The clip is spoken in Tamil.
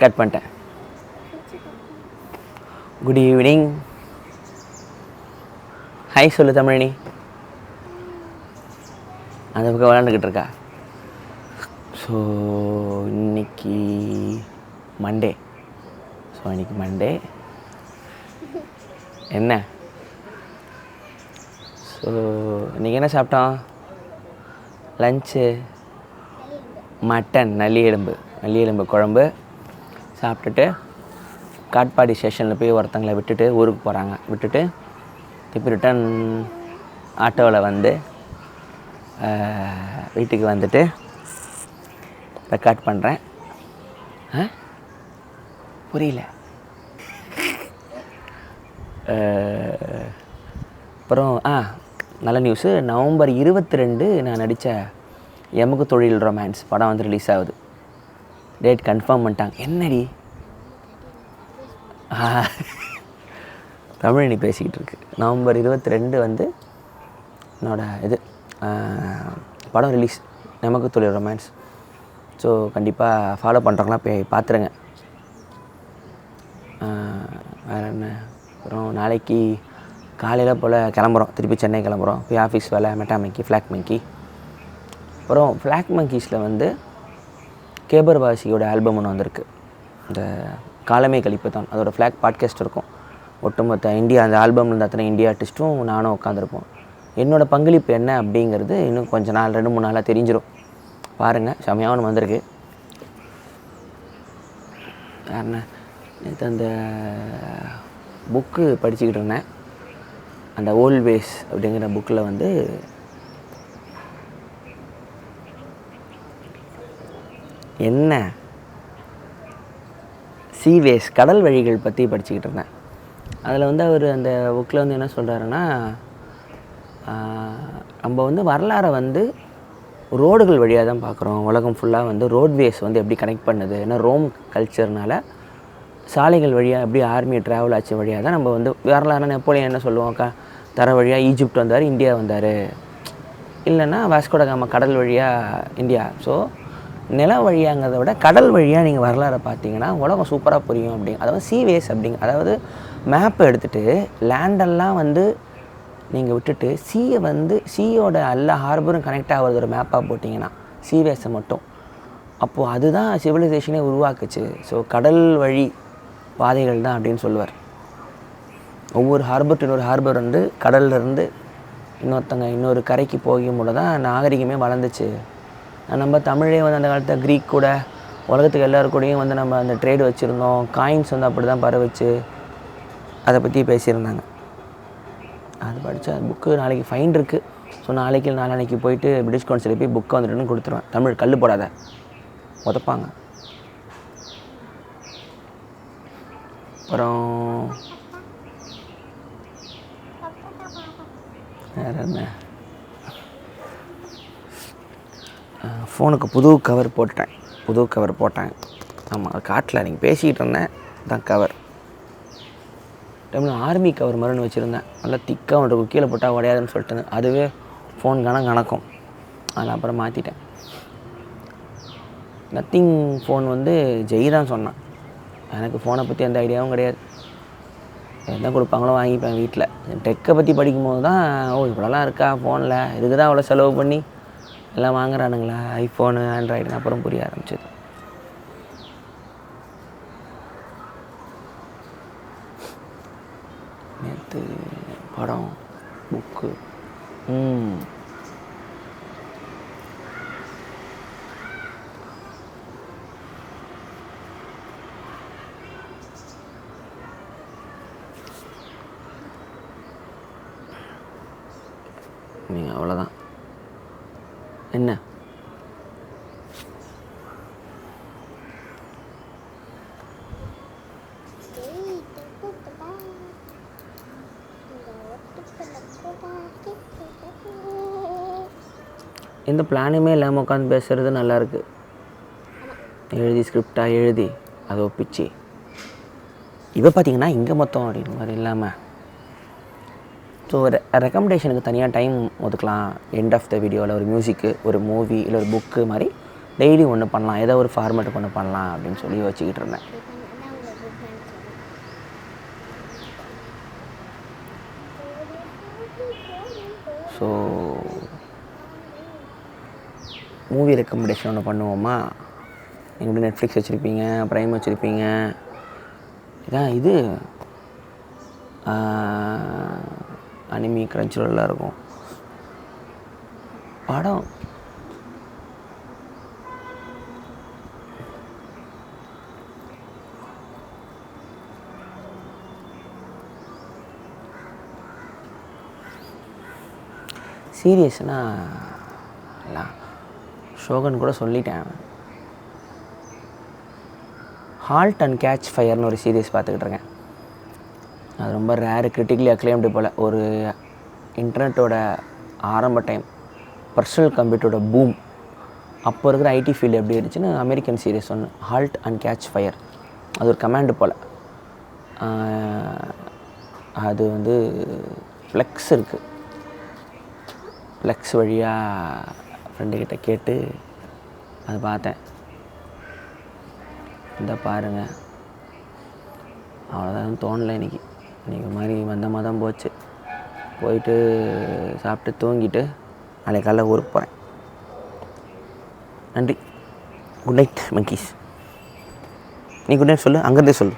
கட் பண்ணிட்டேன். குட் ஈவினிங் ஹாய் சொல்லு தமிழினி. அந்த பக்கம் விளாண்டுக்கிட்டு இருக்கா? ஸோ இன்னைக்கு மண்டே ஸோ இன்னைக்கு மண்டே என்ன? ஸோ இன்றைக்கி என்ன சாப்பிட்டோம்? லஞ்சு மட்டன் நல்லி எலும்பு. நல்லி எலும்பு குழம்பு. சாப்பிட்டுட்டு காட்பாடி ஸ்டேஷனில் போய் ஒருத்தங்களை விட்டுட்டு ஊருக்கு போகிறாங்க விட்டுட்டு திருப்பி ரிட்டன் ஆட்டோவில் வந்து வீட்டுக்கு வந்துட்டு ரெக்கார்ட் பண்ணுறேன் ஆ? புரியல. அப்புறம் ஆ நல்ல நியூஸு நவம்பர் இருபத்தி ரெண்டு நான் நடித்த எமுக்கு தொழில் ரொமான்ஸ் படம் வந்து ரிலீஸ் ஆகுது. டேட் கன்ஃபார்ம் பண்ணிட்டாங்க. என்னடி? தமிழ் நீ பேசிக்கிட்டு இருக்கு. நவம்பர் இருபத்தி ரெண்டு வந்து என்னோடய இது படம் ரிலீஸ் நமக்கு தொழில் ரொமான்ஸ் ஸோ கண்டிப்பாக ஃபாலோ பண்ணுறவங்களாம் போய் பார்த்துருங்க வேறு என்ன? அப்புறம் நாளைக்கு காலையில் போல் கிளம்புறோம். திருப்பி சென்னை கிளம்புறோம். போய் ஆஃபீஸ் வேலை மெட்டாமங்கி ஃப்ளாக் மங்கி அப்புறம் ஃப்ளாக் மங்கீஸில் வந்து கேபர் வாசியோட ஆல்பம் ஒன்று வந்திருக்கு. இந்த காலமே கழிப்பு தான். அதோட ஃப்ளாக் பாட்காஸ்ட் இருக்கும். ஒட்டுமொத்த இந்தியா அந்த ஆல்பமில் இருந்த அத்தனை இந்தியா ஆர்டிஸ்ட்டும் நானும் உட்காந்துருப்போம் என்னோடய பங்களிப்பு என்ன அப்படிங்கிறது இன்னும் கொஞ்சம் நாள் ரெண்டு மூணு நாளாக தெரிஞ்சிடும் பாருங்கள் செமையாகவும் வந்திருக்கு. வேற என்ன? நேற்று அந்த புக்கு படிச்சுக்கிட்டு இருந்தேன். அந்த ஓல்வேஸ் அப்படிங்கிற புக்கில் வந்து என்ன? சீவேஸ் கடல் வழிகள் பற்றி படிச்சுக்கிட்டு இருந்தேன். அதில் வந்து அவர் அந்த புக்கில் வந்து என்ன சொல்கிறாருன்னா நம்ம வந்து வரலாறை வந்து ரோடுகள் வழியாக தான் பார்க்குறோம் உலகம் ஃபுல்லாக வந்து ரோட்வேஸ் வந்து எப்படி கனெக்ட் பண்ணுது ஏன்னா ரோம் கல்ச்சர்னால சாலைகள் வழியாக எப்படி ஆர்மி ட்ராவல் ஆச்சு வழியாக தான் நம்ம வந்து வரலாறுனா நெப்போலியன் என்ன சொல்லுவோம் க தர வழியாக ஈஜிப்ட் வந்தார் இந்தியா வந்தார். இல்லைன்னா வாஸ்கோடகாமா கடல் வழியாக இந்தியா. ஸோ நில வழியாங்கிறத விட கடல் வழியாக நீங்கள் வரலாறை பார்த்தீங்கன்னா உலகம் சூப்பராக புரியும் அப்படிங்க அதாவது சீவேஸ் அப்படிங்க அதாவது மேப்பை எடுத்துகிட்டு லேண்டெல்லாம் வந்து நீங்கள் விட்டுட்டு சீயை வந்து சீயோட எல்லா ஹார்பரும் கனெக்ட் ஆகிறது ஒரு மேப்பாக போட்டிங்கன்னா சீவேஸை மட்டும். அப்போது அதுதான் சிவிலைசேஷனே உருவாக்குச்சு. ஸோ கடல் வழி பாதைகள் தான் அப்படின்னு சொல்லுவார். ஒவ்வொரு ஹார்பர் இன்னொரு ஹார்பர் வந்து கடல்லேருந்து இன்னொருத்தங்க இன்னொரு கரைக்கு போகும்போது தான் நாகரிகமே வளர்ந்துச்சு. நம்ம தமிழே வந்து அந்த காலத்தில் க்ரீக் கூட உலகத்துக்கு எல்லாரு கூடயும் வந்து நம்ம அந்த ட்ரேடு வச்சுருந்தோம். காயின்ஸ் வந்து அப்படி தான் பரவச்சு. அதை பற்றி பேசியிருந்தாங்க. அது படித்தா புக்கு நாளைக்கு ஃபைன் இருக்குது ஸோ நாளைக்கு நாளைக்கு நாளான்னைக்கு போயிட்டு பிரிட்டிஷ் கவுன்சில் போய் புக்கை வந்துட்டுன்னு கொடுத்துருவேன். தமிழ் கல் போடாத. உதப்பாங்க. அப்புறம் வேறு என்ன? ஃபோனுக்கு புது கவர் போட்டேன். புது கவர் போட்டேன். ஆமாம் அது காட்டில். நீங்கள் பேசிக்கிட்டு இருந்தேன் தான் கவர் டைமில் ஆர்மி கவர் மாதிரி வச்சுருந்தேன். நல்லா திக்காக ஒன்று கீழே போட்டால் உடையாதுன்னு சொல்லிட்டு அதுவே ஃபோன் கணம் கணக்கும். அதில் அப்புறம் மாற்றிட்டேன் நத்திங் ஃபோன் வந்து ஜெய் தான் சொன்னான். எனக்கு ஃபோனை பற்றி எந்த ஐடியாவும் கிடையாது. என்ன கொடுப்பாங்களோ வாங்கிப்பேன் வீட்டில் டெக்கை பற்றி படிக்கும்போது தான் ஓ இவ்வளோலாம் இருக்கா ஃபோனில் இதுக்கு தான் அவ்வளோ செலவு பண்ணி? எல்லாம் வாங்குறானுங்களா? ஐஃபோனு ஆண்ட்ராய்டுன்னு அப்புறம் புரிய ஆரம்பிச்சது. நேற்று படம் புக்கு ம். நீங்கள் அவ்வளோதான் என்ன? எந்த பிளானுமே இல்லாமல் உட்காந்து பேசுகிறது நல்லாயிருக்கு எழுதி ஸ்கிரிப்டாக எழுதி அதை ஒப்பிச்சு. இப்போ பார்த்தீங்கன்னா இங்கே மொத்தம் அப்படின்னு மாதிரி இல்லாமல் ஸோ ஒரு ரெக்கமெண்டேஷனுக்கு தனியாக டைம் ஒதுக்கலாம். எண்ட் ஆஃப் த வீடியோவில் ஒரு மியூசிக்கு ஒரு மூவி இல்லை ஒரு புக்கு மாதிரி டெய்லி ஒன்று பண்ணலாம். ஏதோ ஒரு ஃபார்மேட்டுக்கு ஒன்று பண்ணலாம் அப்படின்னு சொல்லி யோசிச்சுக்கிட்டு இருந்தேன். ஸோ மூவி ரெக்கமெண்டேஷன் ஒன்று பண்ணுவோமா? எப்படி நெட்ஃப்ளிக்ஸ் வச்சுருப்பீங்க ப்ரைம் வச்சுருப்பீங்க. இதான் இது அனிமி கிரன்ச்சுரலாக இருக்கும். படம். சீரியஸ்னா ஷோகன் கூட சொல்லிட்டேன். ஹால்ட் அண்ட் கேட்ச் ஃபயர்னு ஒரு சீரியஸ் பார்த்துக்கிட்டு இருக்கேன். அது ரொம்ப ரேரு கிரிட்டிக்கலி அக்ளைம்டு போல். ஒரு இன்டர்நெட்டோட ஆரம்ப டைம் பர்சனல் கம்ப்யூட்டரோட பூம் அப்போ இருக்கிற ஐடி ஃபீல்டு எப்படி இருந்துச்சுன்னு அமெரிக்கன் சீரியஸ் ஒன்று ஹால்ட் அண்ட் கேட்ச் ஃபயர் அது ஒரு கமாண்டு போல். அது வந்து ஃப்ளெக்ஸ் இருக்குது ஃப்ளெக்ஸ் வழியாக ஃப்ரெண்டுக்கிட்ட கேட்டு அது பார்த்தேன். இந்த பாருங்கள் அவ்வளோதான் தோணலை இன்னைக்கு. இன்றைக்கி மாதிரி மந்தமாக தான் போச்சு. போயிட்டு சாப்பிட்டு தூங்கிட்டு நாளைக்கு காலைல ஊருக்கு போகிறேன் நன்றி. குட் நைட் மங்கீஸ் நீ குட் நைட் சொல்லு அங்கேருந்தே சொல்லு.